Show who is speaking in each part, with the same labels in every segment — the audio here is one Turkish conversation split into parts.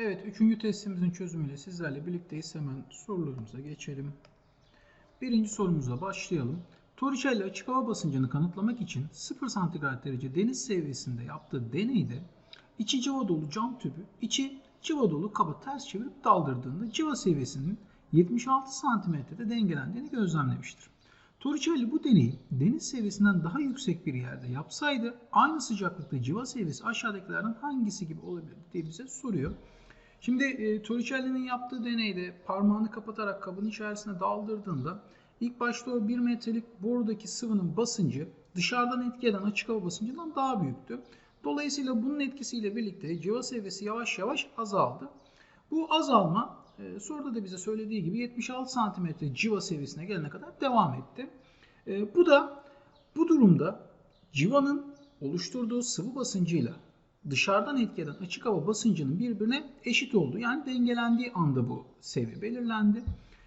Speaker 1: Evet, üçüncü testimizin çözümüyle sizlerle birlikteyiz. Hemen sorularımıza geçelim. Birinci sorumuza başlayalım. Torricelli açık hava basıncını kanıtlamak için 0 santigrat derece deniz seviyesinde yaptığı deneyde içi civa dolu cam tüpü içi civa dolu kaba ters çevirip daldırdığında civa seviyesinin 76 santimetrede dengelendiğini gözlemlemiştir. Torricelli bu deneyi deniz seviyesinden daha yüksek bir yerde yapsaydı aynı sıcaklıkta civa seviyesi aşağıdakilerden hangisi gibi olabilirdi diye bize soruyor. Şimdi e, Torricelli'nin yaptığı deneyde parmağını kapatarak kabın içerisine daldırdığında ilk başta o 1 metrelik borudaki sıvının basıncı dışarıdan etki eden açık hava basıncından daha büyüktü. Dolayısıyla bunun etkisiyle birlikte civa seviyesi yavaş yavaş azaldı. Bu azalma e, soruda da bize söylediği gibi 76 santimetre civa seviyesine gelene kadar devam etti. E, bu da bu durumda civanın oluşturduğu sıvı basıncıyla dışarıdan etki eden açık hava basıncının birbirine eşit olduğu yani dengelendiği anda bu seviye belirlendi.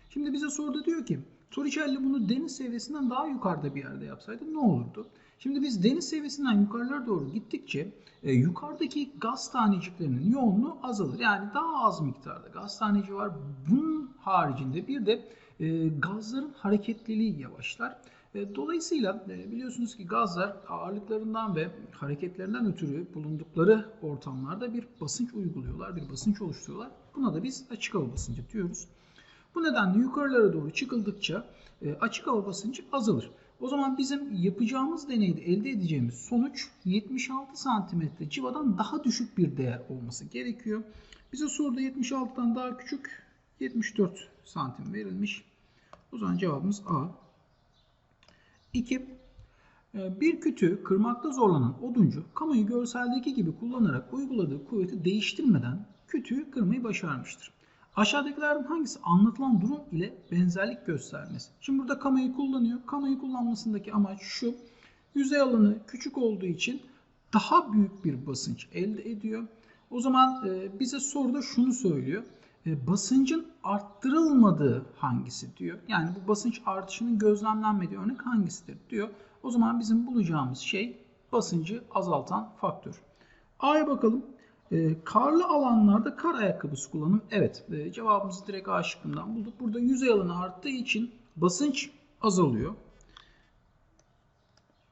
Speaker 1: Şimdi bize soruda diyor ki Torricelli bunu deniz seviyesinden daha yukarıda bir yerde yapsaydı ne olurdu? Şimdi biz deniz seviyesinden yukarılara doğru gittikçe e, yukarıdaki gaz taneciklerinin yoğunluğu azalır. Yani daha az miktarda gaz taneci var. Bunun haricinde bir de e, gazların hareketliliği yavaşlar. E, dolayısıyla e, biliyorsunuz ki gazlar ağırlıklarından ve hareketlerinden ötürü bulundukları ortamlarda bir basınç uyguluyorlar, bir basınç oluşturuyorlar. Buna da biz açık hava basıncı diyoruz. Bu nedenle yukarılara doğru çıkıldıkça e, açık hava basıncı azalır. O zaman bizim yapacağımız deneyde elde edeceğimiz sonuç 76 santimetre civadan daha düşük bir değer olması gerekiyor. Bize soruda 76'dan daha küçük 74 santim verilmiş. O zaman cevabımız A. 2. Bir kütüğü kırmakta zorlanan oduncu kamuyu görseldeki gibi kullanarak uyguladığı kuvveti değiştirmeden kütüğü kırmayı başarmıştır. Aşağıdakilerden hangisi anlatılan durum ile benzerlik göstermesi? Şimdi burada kamayı kullanıyor. Kamayı kullanmasındaki amaç şu. Yüzey alanı küçük olduğu için daha büyük bir basınç elde ediyor. O zaman e, bize soruda şunu söylüyor. E, basıncın arttırılmadığı hangisi diyor. Yani bu basınç artışının gözlemlenmediği örnek hangisidir diyor. O zaman bizim bulacağımız şey basıncı azaltan faktör. A'ya bakalım. E, karlı alanlarda kar ayakkabısı kullanım. Evet e, cevabımızı direkt A şıkkından bulduk. Burada yüzey alanı arttığı için basınç azalıyor.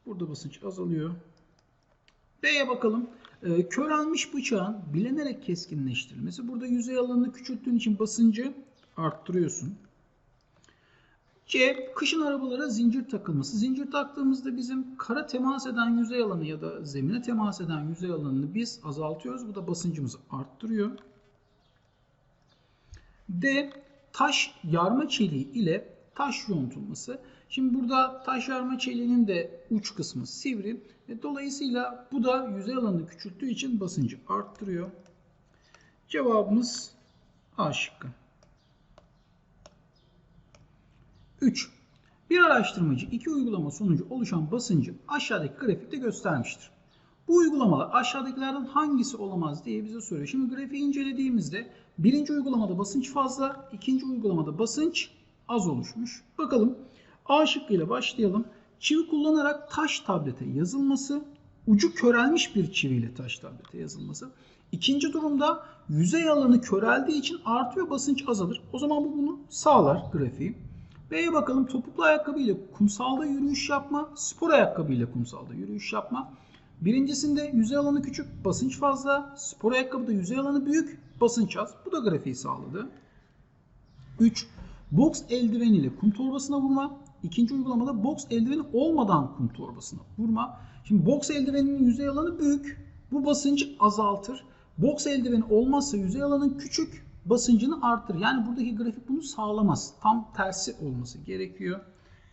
Speaker 1: Burada basınç azalıyor. B'ye bakalım. E, körelmiş bıçağın bilenerek keskinleştirilmesi. Burada yüzey alanını küçülttüğün için basıncı arttırıyorsun. C. Kışın arabalara zincir takılması. Zincir taktığımızda bizim kara temas eden yüzey alanı ya da zemine temas eden yüzey alanını biz azaltıyoruz. Bu da basıncımızı arttırıyor. D. Taş yarma çeliği ile taş yontulması. Şimdi burada taş yarma çeliğinin de uç kısmı sivri. E, dolayısıyla bu da yüzey alanını küçülttüğü için basıncı arttırıyor. Cevabımız A şıkkı. 3. Bir araştırmacı iki uygulama sonucu oluşan basıncı aşağıdaki grafikte göstermiştir. Bu uygulamalar aşağıdakilerden hangisi olamaz diye bize soruyor. Şimdi grafiği incelediğimizde birinci uygulamada basınç fazla, ikinci uygulamada basınç az oluşmuş. Bakalım A şıkkıyla başlayalım. Çivi kullanarak taş tablete yazılması, ucu körelmiş bir çiviyle taş tablete yazılması. İkinci durumda yüzey alanı köreldiği için artıyor basınç azalır. O zaman bu bunu sağlar grafiği. B'ye bakalım topuklu ayakkabı ile kumsalda yürüyüş yapma, spor ayakkabı ile kumsalda yürüyüş yapma. Birincisinde yüzey alanı küçük, basınç fazla. Spor ayakkabıda yüzey alanı büyük, basınç az. Bu da grafiği sağladı. 3. Boks eldiven ile kum torbasına vurma. İkinci uygulamada boks eldiveni olmadan kum torbasına vurma. Şimdi boks eldiveninin yüzey alanı büyük. Bu basıncı azaltır. Boks eldiveni olmazsa yüzey alanı küçük basıncını arttırır. Yani buradaki grafik bunu sağlamaz. Tam tersi olması gerekiyor.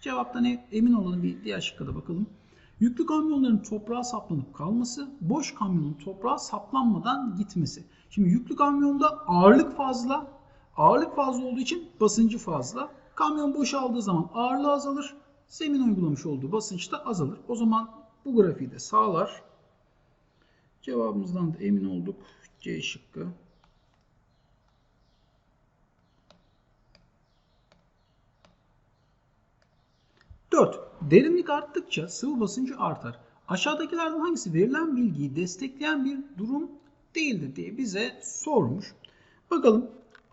Speaker 1: Cevaptan emin olalım bir diğer şıkka da bakalım. Yüklü kamyonların toprağa saplanıp kalması, boş kamyonun toprağa saplanmadan gitmesi. Şimdi yüklü kamyonda ağırlık fazla, ağırlık fazla olduğu için basıncı fazla. Kamyon boşaldığı zaman ağırlığı azalır, zemin uygulamış olduğu basınç da azalır. O zaman bu grafiği de sağlar. Cevabımızdan da emin olduk. C şıkkı. 4. Derinlik arttıkça sıvı basıncı artar. Aşağıdakilerden hangisi verilen bilgiyi destekleyen bir durum değildir diye bize sormuş. Bakalım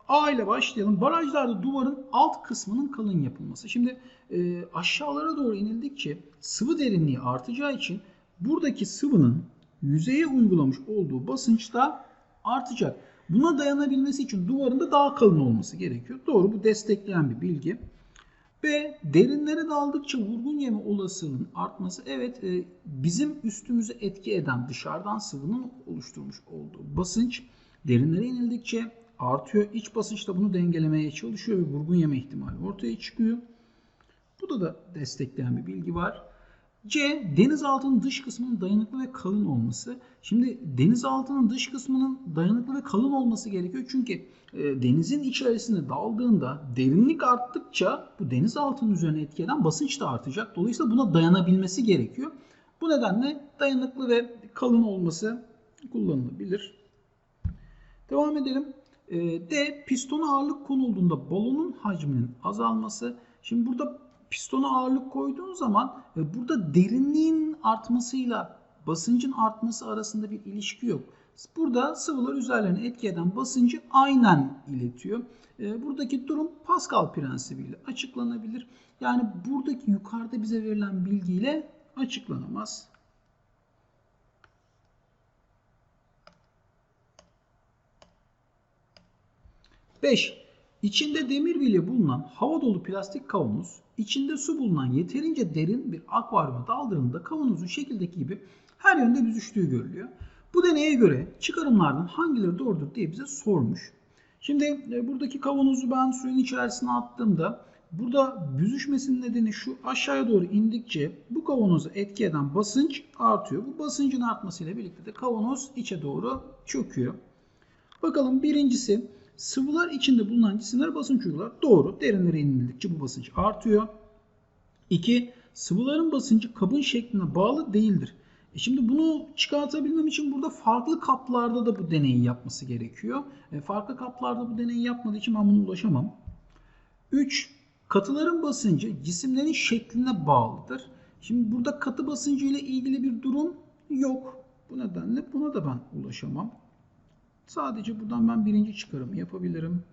Speaker 1: A ile başlayalım. Barajlarda duvarın alt kısmının kalın yapılması. Şimdi e, aşağılara doğru inildikçe sıvı derinliği artacağı için buradaki sıvının yüzeye uygulamış olduğu basınç da artacak. Buna dayanabilmesi için duvarın da daha kalın olması gerekiyor. Doğru bu destekleyen bir bilgi. B. Derinlere daldıkça vurgun yeme olasılığının artması. Evet e, bizim üstümüze etki eden dışarıdan sıvının oluşturmuş olduğu basınç derinlere inildikçe artıyor. İç basınç da bunu dengelemeye çalışıyor ve vurgun yeme ihtimali ortaya çıkıyor. Burada da destekleyen bir bilgi var. C. Denizaltının dış kısmının dayanıklı ve kalın olması. Şimdi denizaltının dış kısmının dayanıklı ve kalın olması gerekiyor. Çünkü e, denizin içerisine daldığında derinlik arttıkça bu denizaltının üzerine etki eden basınç da artacak. Dolayısıyla buna dayanabilmesi gerekiyor. Bu nedenle dayanıklı ve kalın olması kullanılabilir. Devam edelim. E, D. Pistona ağırlık konulduğunda balonun hacminin azalması. Şimdi burada pistona ağırlık koyduğun zaman e, burada derinliğin artmasıyla basıncın artması arasında bir ilişki yok. Burada sıvılar üzerlerine etki eden basıncı aynen iletiyor. E, buradaki durum Pascal prensibiyle açıklanabilir. Yani buradaki yukarıda bize verilen bilgiyle açıklanamaz. Beş. İçinde demir bile bulunan hava dolu plastik kavanoz, içinde su bulunan yeterince derin bir akvaryuma daldırıldığında kavanozun şekildeki gibi her yönde büzüştüğü görülüyor. Bu deneye göre çıkarımlardan hangileri doğrudur diye bize sormuş. Şimdi e, buradaki kavanozu ben suyun içerisine attığımda burada büzüşmesinin nedeni şu aşağıya doğru indikçe bu kavanoza etki eden basınç artıyor. Bu basıncın artmasıyla birlikte de kavanoz içe doğru çöküyor. Bakalım birincisi Sıvılar içinde bulunan cisimlere basınç uygular. Doğru. Derinlere inildikçe bu basınç artıyor. 2. Sıvıların basıncı kabın şekline bağlı değildir. E şimdi bunu çıkartabilmem için burada farklı kaplarda da bu deneyi yapması gerekiyor. E farklı kaplarda bu deneyi yapmadığı için ben buna ulaşamam. 3. Katıların basıncı cisimlerin şekline bağlıdır. Şimdi burada katı basıncı ile ilgili bir durum yok. Bu nedenle buna da ben ulaşamam. Sadece buradan ben birinci çıkarımı yapabilirim.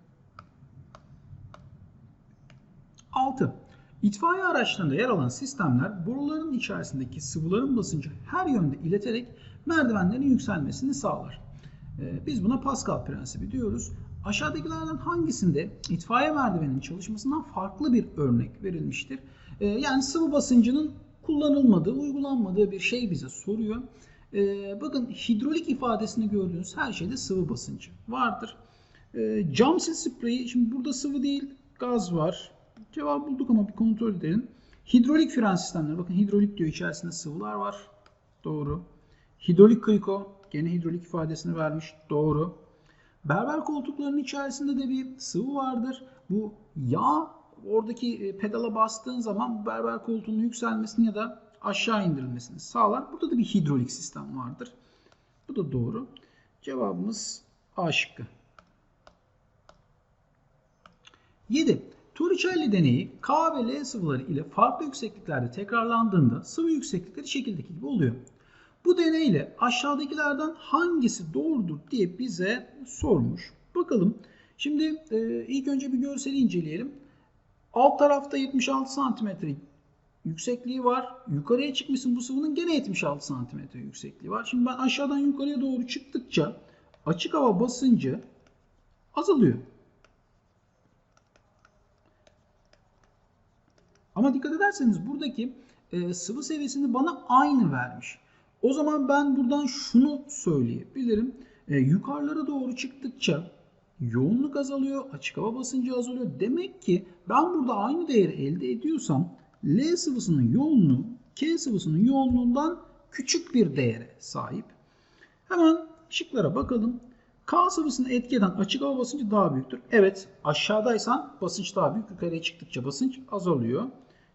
Speaker 1: 6. İtfaiye araçlarında yer alan sistemler boruların içerisindeki sıvıların basıncı her yönde ileterek merdivenlerin yükselmesini sağlar. Ee, biz buna Pascal prensibi diyoruz. Aşağıdakilerden hangisinde itfaiye merdiveninin çalışmasından farklı bir örnek verilmiştir? Ee, yani sıvı basıncının kullanılmadığı, uygulanmadığı bir şey bize soruyor. E, bakın hidrolik ifadesini gördüğünüz her şeyde sıvı basıncı vardır. E, cam sil spreyi, şimdi burada sıvı değil gaz var. Cevap bulduk ama bir kontrol edelim. Hidrolik fren sistemleri, bakın hidrolik diyor içerisinde sıvılar var. Doğru. Hidrolik kriko, gene hidrolik ifadesini vermiş. Doğru. Berber koltuklarının içerisinde de bir sıvı vardır. Bu yağ oradaki e, pedala bastığın zaman berber koltuğunun yükselmesini ya da aşağı indirilmesini sağlar. Burada da bir hidrolik sistem vardır. Bu da doğru. Cevabımız A şıkkı. 7. Torricelli deneyi K ve L sıvıları ile farklı yüksekliklerde tekrarlandığında sıvı yükseklikleri şekildeki gibi oluyor. Bu deneyle aşağıdakilerden hangisi doğrudur diye bize sormuş. Bakalım. Şimdi e, ilk önce bir görseli inceleyelim. Alt tarafta 76 santimetre yüksekliği var. Yukarıya çıkmışsın bu sıvının gene 76 santimetre yüksekliği var. Şimdi ben aşağıdan yukarıya doğru çıktıkça açık hava basıncı azalıyor. Ama dikkat ederseniz buradaki e, sıvı seviyesini bana aynı vermiş. O zaman ben buradan şunu söyleyebilirim. E, yukarılara doğru çıktıkça yoğunluk azalıyor, açık hava basıncı azalıyor. Demek ki ben burada aynı değeri elde ediyorsam L sıvısının yoğunluğu K sıvısının yoğunluğundan küçük bir değere sahip. Hemen şıklara bakalım. K sıvısını etki eden açık hava basıncı daha büyüktür. Evet aşağıdaysan basınç daha büyük. Yukarıya çıktıkça basınç azalıyor.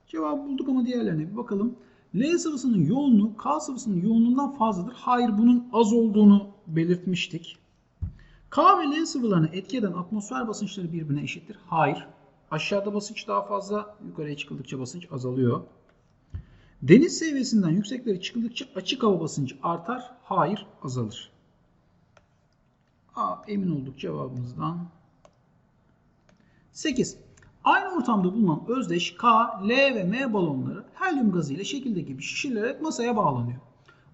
Speaker 1: Cevabı bulduk ama diğerlerine bir bakalım. L sıvısının yoğunluğu K sıvısının yoğunluğundan fazladır. Hayır bunun az olduğunu belirtmiştik. K ve L sıvılarını etki atmosfer basınçları birbirine eşittir. Hayır. Aşağıda basınç daha fazla, yukarıya çıkıldıkça basınç azalıyor. Deniz seviyesinden yükseklere çıkıldıkça açık hava basıncı artar. Hayır, azalır. A emin olduk cevabımızdan. 8. Aynı ortamda bulunan özdeş K, L ve M balonları helyum gazı ile şekilde gibi şişirilerek masaya bağlanıyor.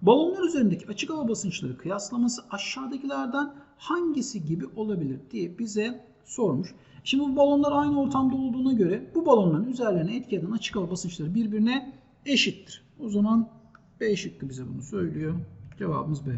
Speaker 1: Balonlar üzerindeki açık hava basınçları kıyaslaması aşağıdakilerden hangisi gibi olabilir diye bize sormuş. Şimdi bu balonlar aynı ortamda olduğuna göre bu balonların üzerlerine etki eden açık hava basınçları birbirine eşittir. O zaman B şıkkı bize bunu söylüyor. Cevabımız B.